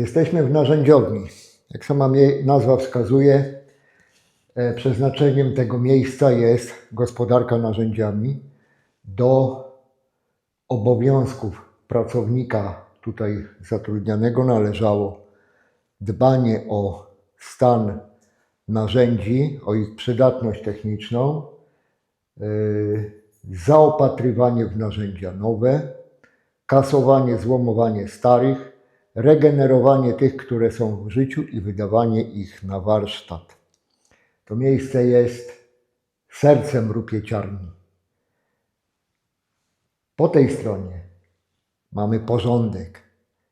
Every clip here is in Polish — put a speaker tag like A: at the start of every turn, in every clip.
A: Jesteśmy w narzędziowni. Jak sama nazwa wskazuje, e, przeznaczeniem tego miejsca jest gospodarka narzędziami. Do obowiązków pracownika tutaj zatrudnianego należało dbanie o stan narzędzi, o ich przydatność techniczną, yy, zaopatrywanie w narzędzia nowe, kasowanie, złomowanie starych, regenerowanie tych, które są w życiu i wydawanie ich na warsztat. To miejsce jest sercem rupieciarni. Po tej stronie mamy porządek,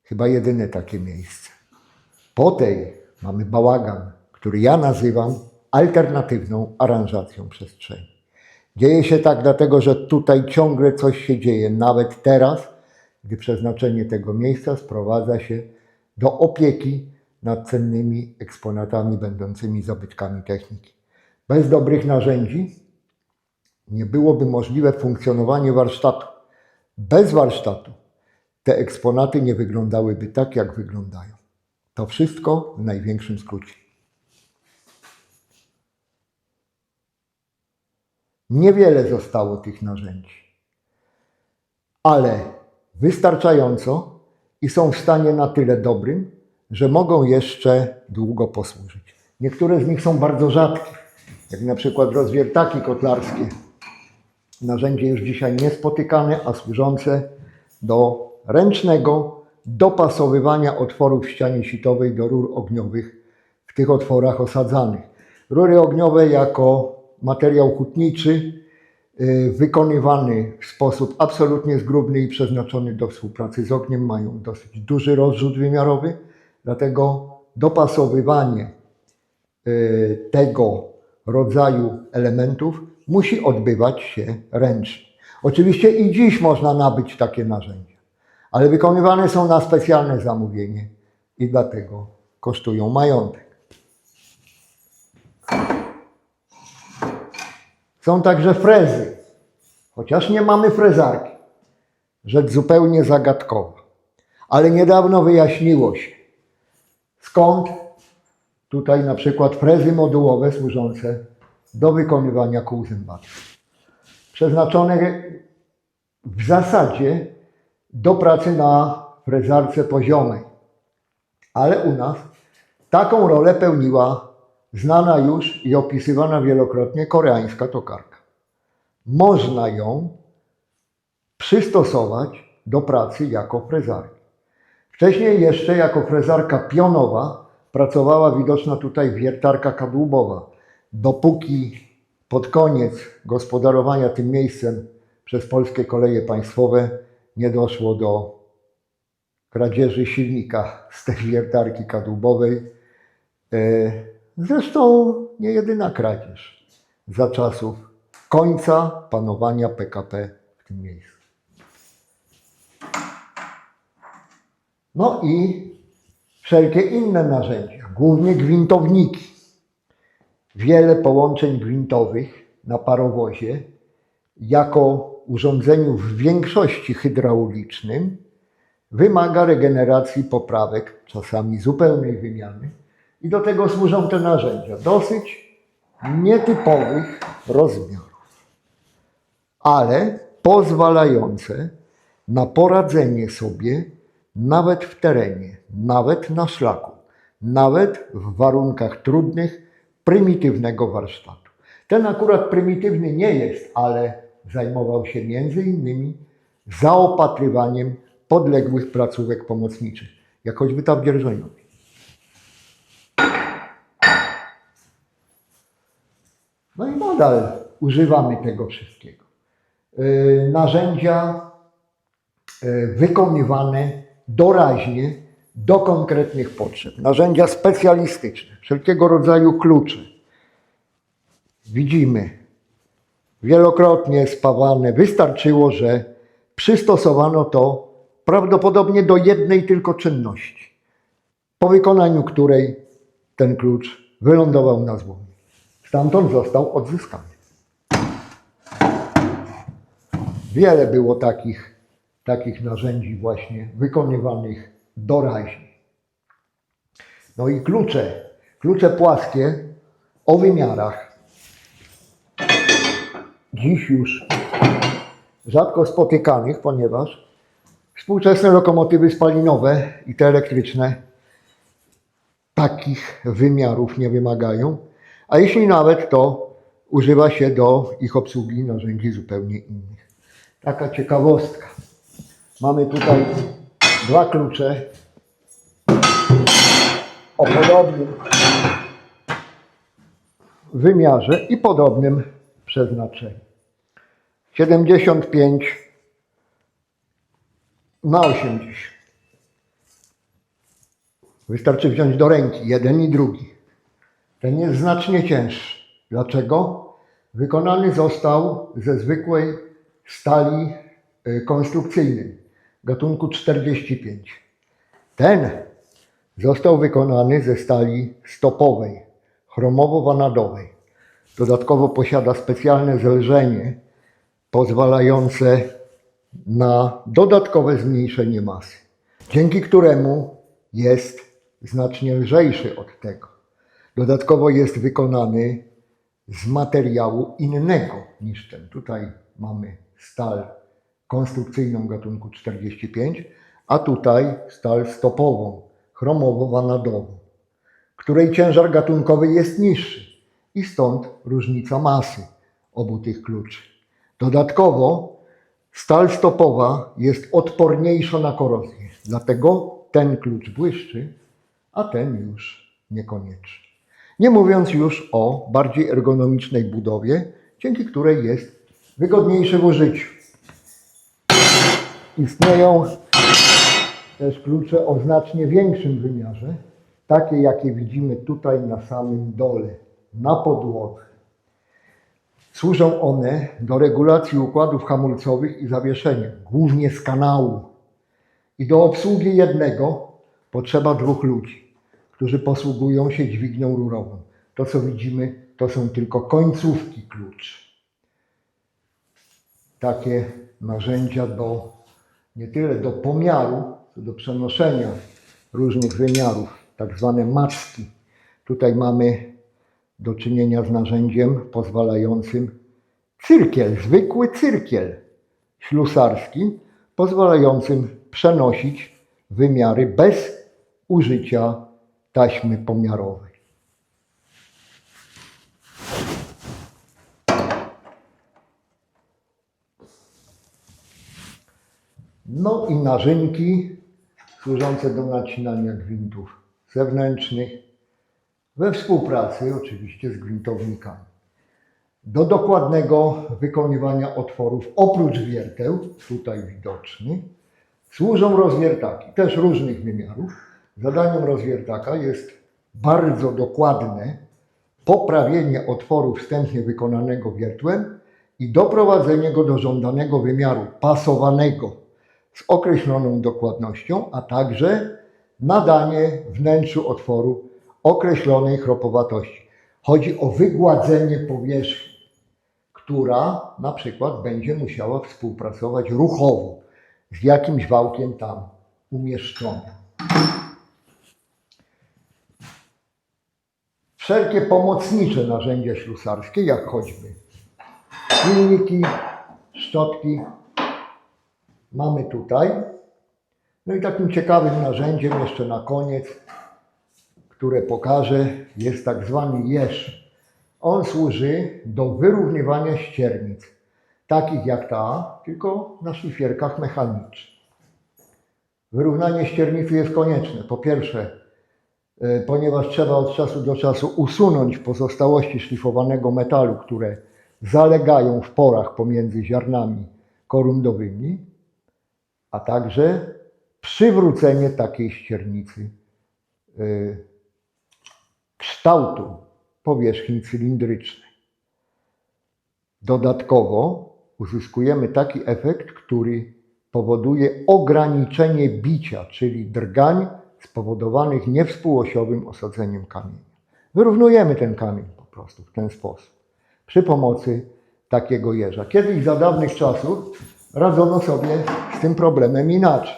A: chyba jedyne takie miejsce. Po tej mamy bałagan, który ja nazywam alternatywną aranżacją przestrzeni. Dzieje się tak dlatego, że tutaj ciągle coś się dzieje, nawet teraz, gdy przeznaczenie tego miejsca sprowadza się do opieki nad cennymi eksponatami będącymi zabytkami techniki. Bez dobrych narzędzi nie byłoby możliwe funkcjonowanie warsztatu. Bez warsztatu te eksponaty nie wyglądałyby tak, jak wyglądają. To wszystko w największym skrócie. Niewiele zostało tych narzędzi, ale wystarczająco i są w stanie na tyle dobrym, że mogą jeszcze długo posłużyć. Niektóre z nich są bardzo rzadkie, jak na przykład rozwiertaki kotlarskie. Narzędzie już dzisiaj niespotykane, a służące do ręcznego dopasowywania otworów w ścianie sitowej do rur ogniowych w tych otworach osadzanych. Rury ogniowe jako materiał hutniczy, wykonywany w sposób absolutnie zgrubny i przeznaczony do współpracy z ogniem, mają dosyć duży rozrzut wymiarowy, dlatego dopasowywanie y, tego rodzaju elementów musi odbywać się ręcznie. Oczywiście i dziś można nabyć takie narzędzia, ale wykonywane są na specjalne zamówienie i dlatego kosztują majątek. Są także frezy, chociaż nie mamy frezarki. Rzecz zupełnie zagadkowa. Ale niedawno wyjaśniło się, skąd tutaj na przykład frezy modułowe służące do wykonywania kół zębatych. Przeznaczone w zasadzie do pracy na frezarce poziomej. Ale u nas taką rolę pełniła znana już i opisywana wielokrotnie koreańska tokarka. Można ją przystosować do pracy jako frezarki. Wcześniej jeszcze jako frezarka pionowa pracowała widoczna tutaj wiertarka kadłubowa, dopóki pod koniec gospodarowania tym miejscem przez polskie koleje państwowe nie doszło do kradzieży silnika z tej wiertarki kadłubowej. Zresztą nie jedyna kradzież za czasów końca panowania PKP w tym miejscu. No i wszelkie inne narzędzia, głównie gwintowniki. Wiele połączeń gwintowych na parowozie jako urządzeniu w większości hydraulicznym wymaga regeneracji poprawek, czasami zupełnej wymiany. I do tego służą te narzędzia dosyć nietypowych rozmiarów, ale pozwalające na poradzenie sobie nawet w terenie, nawet na szlaku, nawet w warunkach trudnych, prymitywnego warsztatu. Ten akurat prymitywny nie jest, ale zajmował się między innymi zaopatrywaniem podległych placówek pomocniczych, jak choćby ta w. No i nadal używamy tego wszystkiego. Yy, Narzędzia yy, wykonywane doraźnie do konkretnych potrzeb. Narzędzia specjalistyczne, wszelkiego rodzaju klucze. Widzimy, wielokrotnie spawane. Wystarczyło, że przystosowano to prawdopodobnie do jednej tylko czynności, po wykonaniu której ten klucz wylądował na złomie. Stamtąd został odzyskany. Wiele było takich, takich narzędzi właśnie wykonywanych doraźnie. No i klucze. Klucze płaskie o wymiarach. Dziś już rzadko spotykanych, ponieważ współczesne lokomotywy spalinowe i te elektryczne takich wymiarów nie wymagają, a jeśli nawet, to używa się do ich obsługi narzędzi zupełnie innych. Taka ciekawostka. Mamy tutaj dwa klucze o podobnym wymiarze i podobnym przeznaczeniu. 75 na 80. Wystarczy wziąć do ręki jeden i drugi. Ten jest znacznie cięższy. Dlaczego? Wykonany został ze zwykłej stali y, konstrukcyjnej gatunku 45. Ten został wykonany ze stali stopowej, chromowo-wanadowej. Dodatkowo posiada specjalne zelżenie pozwalające na dodatkowe zmniejszenie masy, dzięki któremu jest znacznie lżejszy od tego. Dodatkowo jest wykonany z materiału innego niż ten. Tutaj mamy stal konstrukcyjną gatunku 45, a tutaj stal stopową, chromowo-wanadową, której ciężar gatunkowy jest niższy i stąd różnica masy obu tych kluczy. Dodatkowo stal stopowa jest odporniejsza na korozję, dlatego ten klucz błyszczy, a ten już niekoniecznie. Nie mówiąc już o bardziej ergonomicznej budowie, dzięki której jest wygodniejszy w użyciu. Istnieją też klucze o znacznie większym wymiarze, takie jakie widzimy tutaj na samym dole, na podłodze. Służą one do regulacji układów hamulcowych i zawieszenia, głównie z kanału. I do obsługi jednego potrzeba dwóch ludzi, którzy posługują się dźwignią rurową. To, co widzimy, to są tylko końcówki kluczy. Takie narzędzia do nie tyle do pomiaru, co do przenoszenia różnych wymiarów, tak zwane macki. Tutaj mamy do czynienia z narzędziem pozwalającym cyrkiel, zwykły cyrkiel ślusarski, pozwalającym przenosić wymiary bez użycia taśmy pomiarowej. No i narzynki służące do nacinania gwintów zewnętrznych we współpracy oczywiście z gwintownikami. Do dokładnego wykonywania otworów oprócz wierteł, tutaj widoczny, służą rozwiertaki, też różnych wymiarów. Zadaniem rozwiertaka jest bardzo dokładne poprawienie otworu wstępnie wykonanego wiertłem i doprowadzenie go do żądanego wymiaru pasowanego z określoną dokładnością, a także nadanie wnętrzu otworu określonej chropowatości. Chodzi o wygładzenie powierzchni, która na przykład będzie musiała współpracować ruchowo z jakimś wałkiem tam umieszczonym. Wszelkie pomocnicze narzędzia ślusarskie, jak choćby silniki, szczotki, mamy tutaj. No i takim ciekawym narzędziem jeszcze na koniec, które pokażę, jest tak zwany jeż. On służy do wyrównywania ściernic, takich jak ta, tylko na szlifierkach mechanicznych. Wyrównanie ściernicy jest konieczne. Po pierwsze, ponieważ trzeba od czasu do czasu usunąć pozostałości szlifowanego metalu, które zalegają w porach pomiędzy ziarnami korundowymi, a także przywrócenie takiej ściernicy y, kształtu powierzchni cylindrycznej. Dodatkowo uzyskujemy taki efekt, który powoduje ograniczenie bicia, czyli drgań spowodowanych niewspółosiowym osadzeniem kamienia. Wyrównujemy ten kamień po prostu w ten sposób przy pomocy takiego jeża. Kiedyś za dawnych czasów radzono sobie z tym problemem inaczej.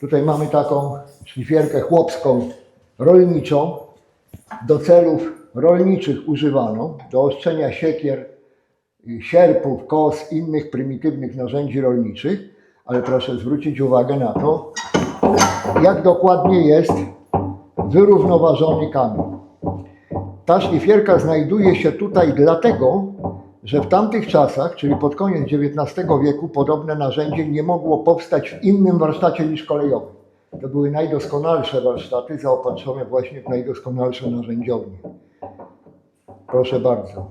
A: Tutaj mamy taką szlifierkę chłopską rolniczą, do celów rolniczych używano, do ostrzenia siekier, y, sierpów, kos, innych prymitywnych narzędzi rolniczych, ale proszę zwrócić uwagę na to, jak dokładnie jest wyrównoważony kamień. Ta szlifierka znajduje się tutaj dlatego, że w tamtych czasach, czyli pod koniec XIX wieku, podobne narzędzie nie mogło powstać w innym warsztacie niż kolejowym. To były najdoskonalsze warsztaty, zaopatrzone właśnie w najdoskonalsze narzędziownie. Proszę bardzo.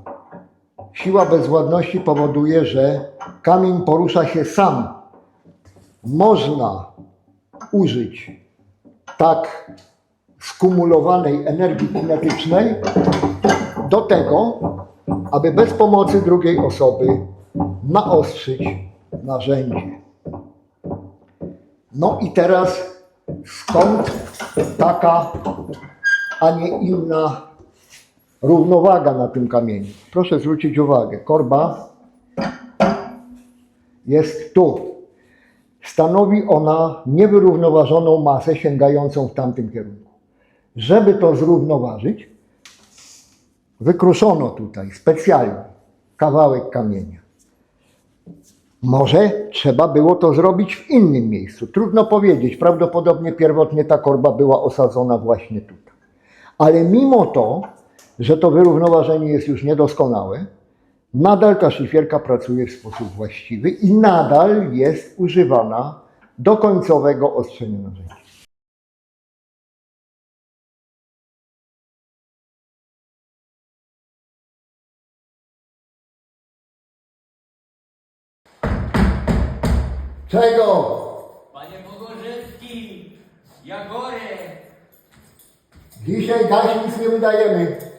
A: Siła bezwładności powoduje, że kamień porusza się sam. Można użyć tak skumulowanej energii kinetycznej do tego, aby bez pomocy drugiej osoby naostrzyć narzędzie. No i teraz skąd taka, a nie inna równowaga na tym kamieniu? Proszę zwrócić uwagę, korba jest tu. Stanowi ona niewyrównoważoną masę sięgającą w tamtym kierunku. Żeby to zrównoważyć, wykruszono tutaj specjalnie kawałek kamienia. Może trzeba było to zrobić w innym miejscu. Trudno powiedzieć. Prawdopodobnie pierwotnie ta korba była osadzona właśnie tutaj. Ale mimo to, że to wyrównoważenie jest już niedoskonałe, nadal ta szlifierka pracuje w sposób właściwy i nadal jest używana do końcowego ostrzenia narzędzia. Czego?
B: Panie Bogorzewski, Jagory,
A: Dzisiaj gaś nic nie wydajemy.